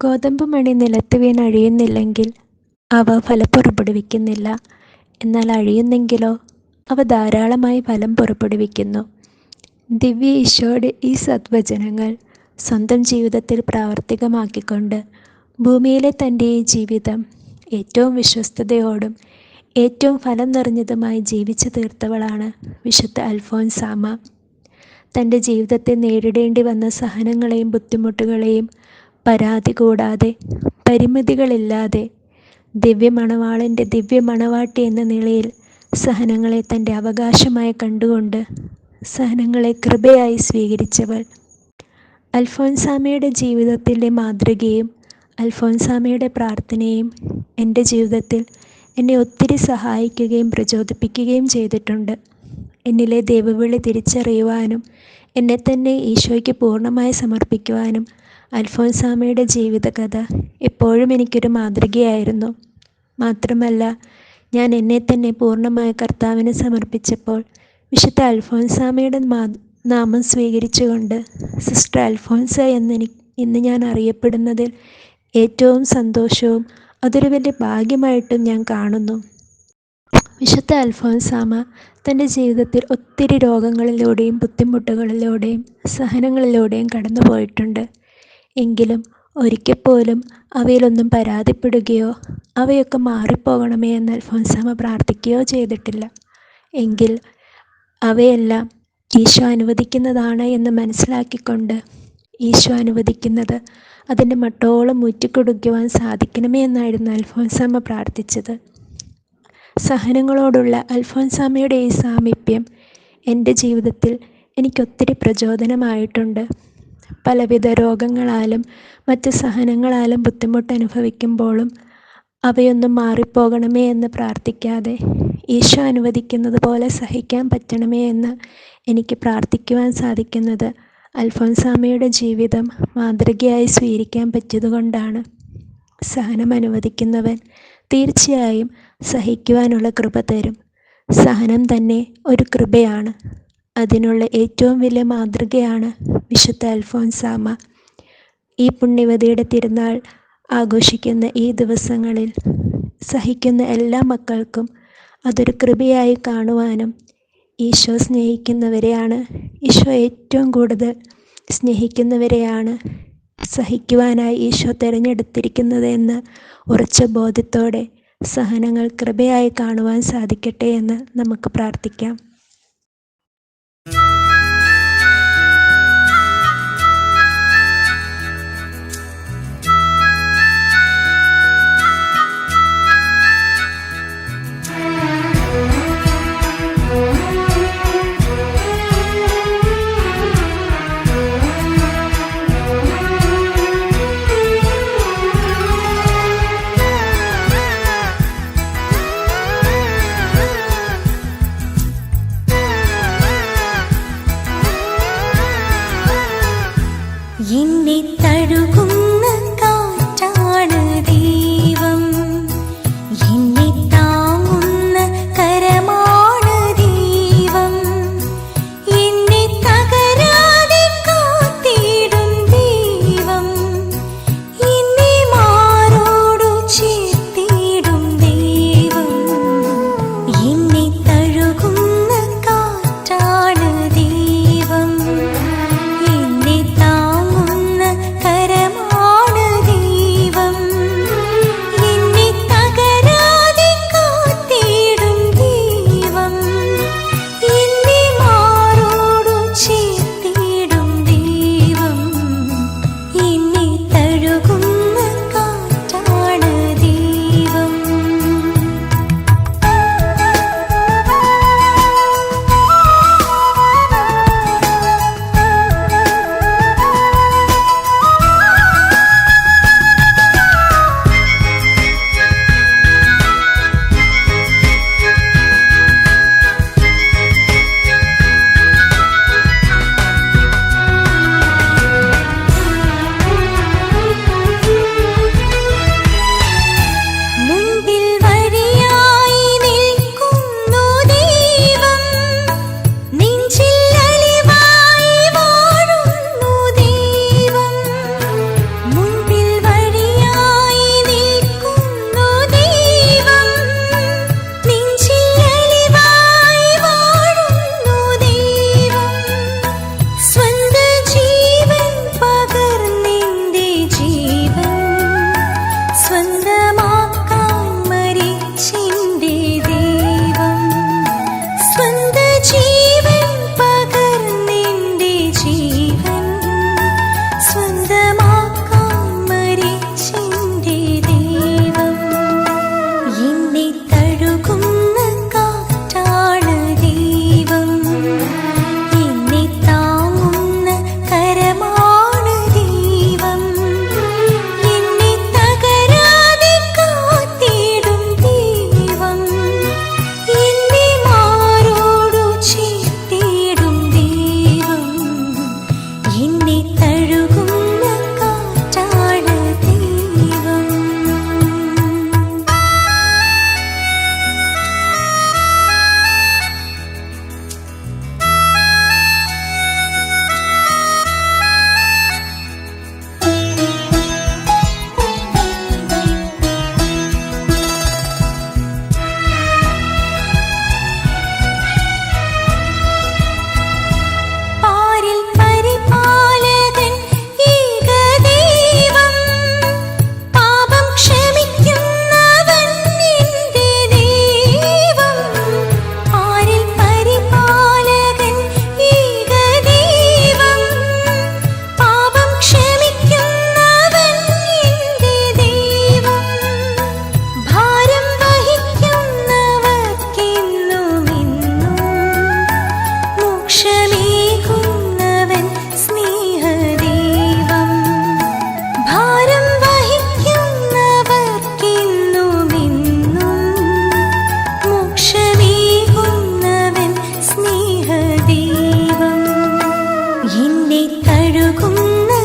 ഗോതമ്പ് മണി നിലത്ത് വീണ് അഴിയുന്നില്ലെങ്കിൽ അവ ഫലം പുറപ്പെടുവിക്കുന്നില്ല. എന്നാൽ അഴിയുന്നെങ്കിലോ അവ ധാരാളമായി ഫലം പുറപ്പെടുവിക്കുന്നു. ദിവ്യ ഈശോയുടെ ഈ സദ്വചനങ്ങൾ സ്വന്തം ജീവിതത്തിൽ പ്രാവർത്തികമാക്കിക്കൊണ്ട് ഭൂമിയിലെ തന്റെ ഈ ജീവിതം ഏറ്റവും വിശ്വസ്തതയോടും ഏറ്റവും ഫലം നിറഞ്ഞതുമായി ജീവിച്ചു തീർത്തവളാണ് വിശുദ്ധ അൽഫോൻസാമ തന്റെ ജീവിതത്തെ നേരിടേണ്ടി വന്ന സഹനങ്ങളെയും ബുദ്ധിമുട്ടുകളെയും പരാതി കൂടാതെ പരിമിതികളില്ലാതെ ദിവ്യമണവാളന്റെ ദിവ്യമണവാട്ടി എന്ന നിലയിൽ സഹനങ്ങളെ തന്റെ അവകാശമായി കണ്ടുകൊണ്ട് സഹനങ്ങളെ കൃപയായി സ്വീകരിച്ചവൾ. അൽഫോൻസാമയുടെ ജീവിതത്തിന്റെ മാതൃകയും അൽഫോൻസാമയുടെ പ്രാർത്ഥനയും എന്റെ ജീവിതത്തിൽ എന്നെ ഒത്തിരി സഹായിക്കുകയും പ്രചോദിപ്പിക്കുകയും ചെയ്തിട്ടുണ്ട്. എന്നിലെ ദൈവവിളി തിരിച്ചറിയുവാനും എന്നെ തന്നെ ഈശോയ്ക്ക് പൂർണമായി സമർപ്പിക്കുവാനും അൽഫോൻസാമ്മയുടെ ജീവിതകഥ എപ്പോഴും എനിക്കൊരു മാതൃകയായിരുന്നു. മാത്രമല്ല ഞാൻ എന്നെ തന്നെ പൂർണമായി കർത്താവിന് സമർപ്പിച്ചപ്പോൾ വിശുദ്ധ അൽഫോൻസാമ്മയുടെ നാമം സ്വീകരിച്ചുകൊണ്ട് സിസ്റ്റർ അൽഫോൻസ എന്ന് ഇന്ന് ഞാൻ അറിയപ്പെടുന്നതിൽ ഏറ്റവും സന്തോഷവും അതൊരു വലിയ ഭാഗ്യമായിട്ടും ഞാൻ കാണുന്നു. വിശുദ്ധ അൽഫോൻസാമ്മ തന്റെ ജീവിതത്തിൽ ഒത്തിരി രോഗങ്ങളിലൂടെയും ബുദ്ധിമുട്ടുകളിലൂടെയും സഹനങ്ങളിലൂടെയും കടന്നുപോയിട്ടുണ്ട്. എങ്കിലും ഒരിക്കൽപ്പോലും അവയിലൊന്നും പരാതിപ്പെടുകയോ അവയൊക്കെ മാറിപ്പോകണമേ എന്ന് അൽഫോൻസാമ്മ പ്രാർത്ഥിക്കുകയോ ചെയ്തിട്ടില്ല. എങ്കിൽ അവയെല്ലാം ഈശോ അനുവദിക്കുന്നതാണ് എന്ന് മനസ്സിലാക്കിക്കൊണ്ട് ഈശോ അനുവദിക്കുന്നത് അതിന്റെ മട്ടോളം മുറ്റിക്കൊടുക്കുവാൻ സാധിക്കണമേ എന്നായിരുന്നു അൽഫോൻസാമ്മ പ്രാർത്ഥിച്ചത്. സഹനങ്ങളോടുള്ള അൽഫോൻസാമ്മയുടെ ഈ സാമീപ്യം എന്റെ ജീവിതത്തിൽ എനിക്കൊത്തിരി പ്രചോദനമായിട്ടുണ്ട്. പലവിധ രോഗങ്ങളാലും മറ്റ് സഹനങ്ങളാലും ബുദ്ധിമുട്ടനുഭവിക്കുമ്പോഴും അവയൊന്നും മാറിപ്പോകണമേ എന്ന് പ്രാർത്ഥിക്കാതെ ഈശോ അനുവദിക്കുന്നത് പോലെ സഹിക്കാൻ പറ്റണമേ എന്ന് എനിക്ക് പ്രാർത്ഥിക്കുവാൻ സാധിക്കുന്നത് അൽഫോൻസാമയുടെ ജീവിതം മാതൃകയായി സ്വീകരിക്കാൻ പറ്റിയതുകൊണ്ടാണ്. സഹനം അനുവദിക്കുന്നവൻ തീർച്ചയായും സഹിക്കുവാനുള്ള കൃപ തരും. സഹനം തന്നെ ഒരു കൃപയാണ്. അതിനുള്ള ഏറ്റവും വലിയ മാതൃകയാണ് വിശുദ്ധ അൽഫോൻസാമ്മ. ഈ പുണ്യവതിയുടെ തിരുനാൾ ആഘോഷിക്കുന്ന ഈ ദിവസങ്ങളിൽ സഹിക്കുന്ന എല്ലാ മക്കൾക്കും അതൊരു കൃപയായി കാണുവാനും ഈശോ സ്നേഹിക്കുന്നവരെയാണ് ഈശോ ഏറ്റവും കൂടുതൽ സ്നേഹിക്കുന്നവരെയാണ് സഹിക്കുവാനായി ഈശോ തിരഞ്ഞെടുത്തിരിക്കുന്നത് എന്ന് ഉറച്ച ബോധ്യത്തോടെ സഹനങ്ങൾ കൃപയായി കാണുവാൻ സാധിക്കട്ടെ എന്ന് നമുക്ക് പ്രാർത്ഥിക്കാം. 爱的苦难